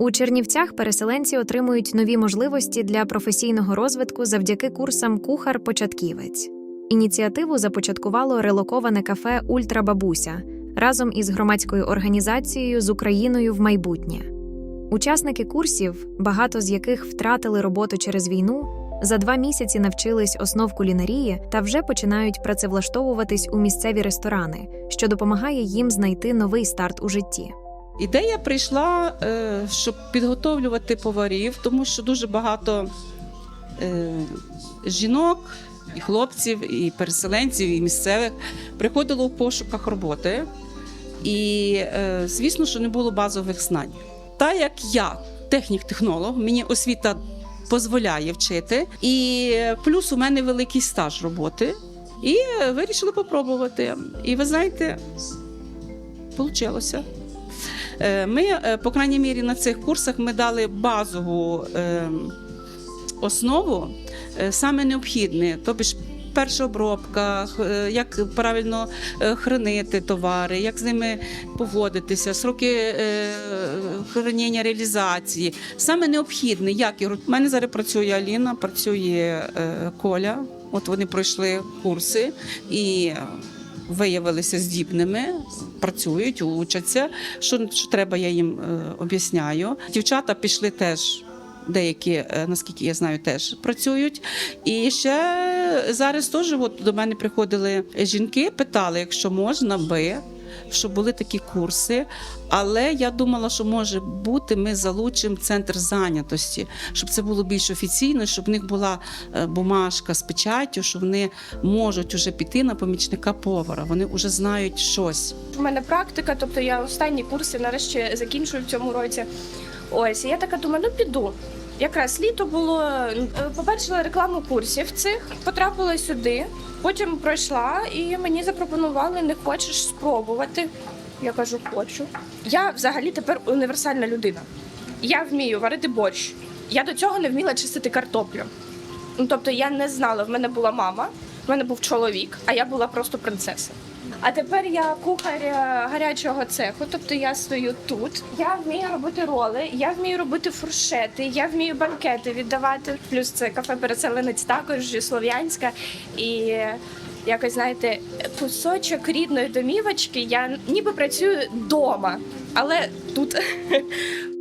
У Чернівцях переселенці отримують нові можливості для професійного розвитку завдяки курсам Кухар-початківець. Ініціативу започаткувало релоковане кафе Ультрабабуся разом із громадською організацією з Україною в майбутнє. Учасники курсів, багато з яких втратили роботу через війну, за два місяці навчились основ кулінарії та вже починають працевлаштовуватись у місцеві ресторани, що допомагає їм знайти новий старт у житті. Ідея прийшла, е, щоб підготовлювати поварів, тому що дуже багато е, жінок, і хлопців, і переселенців, і місцевих приходило в пошуках роботи. І, е, звісно, що не було базових знань. Та як я, технік-технолог, мені освіта дозволяє вчити, і плюс у мене великий стаж роботи. І вирішили попробувати. І ви знаєте, вийшло. Е, Ми, е, по крайній мірі, на цих курсах ми дали базову е, основу, саме необхідне, тобто перша обробка, як правильно хранити товари, як з ними поводитися, сроки хранення реалізації. Саме необхідне, як. У мене зараз працює Аліна, працює Коля. От вони пройшли курси і виявилися здібними, працюють, учаться. Що, що треба, я їм е, об'ясняю. Дівчата пішли теж. Деякі, е, наскільки я знаю, теж працюють. І ще зараз теж от до мене приходили жінки, питали, якщо можна би, щоб були такі курси. Але я думала, що може бути, ми залучимо центр зайнятості, щоб це було більш офіційно, щоб в них була е, бумажка з печаттю, що вони можуть уже піти на помічника повара. Вони вже знають щось. У мене практика, тобто я останні курси нарешті закінчую в цьому році. Ось, я така думаю, ну піду. Якраз літо було. Е, Побачила рекламу курсів цих, потрапила сюди, потім пройшла і мені запропонували, не хочеш спробувати. Я кажу, хочу. Я взагалі тепер універсальна людина. Я вмію варити борщ. Я до цього не вміла чистити картоплю. Ну, тобто я не знала, в мене була мама, в мене був чоловік, а я була просто принцеса. А тепер я кухар е, гарячого цеху, тобто я стою тут. Я вмію робити роли, я вмію робити фуршети, я вмію банкети віддавати. Плюс це кафе переселенець також зі Слов'янська. І якось знаєте, кусочок рідної домівочки. Я ніби працюю вдома, але тут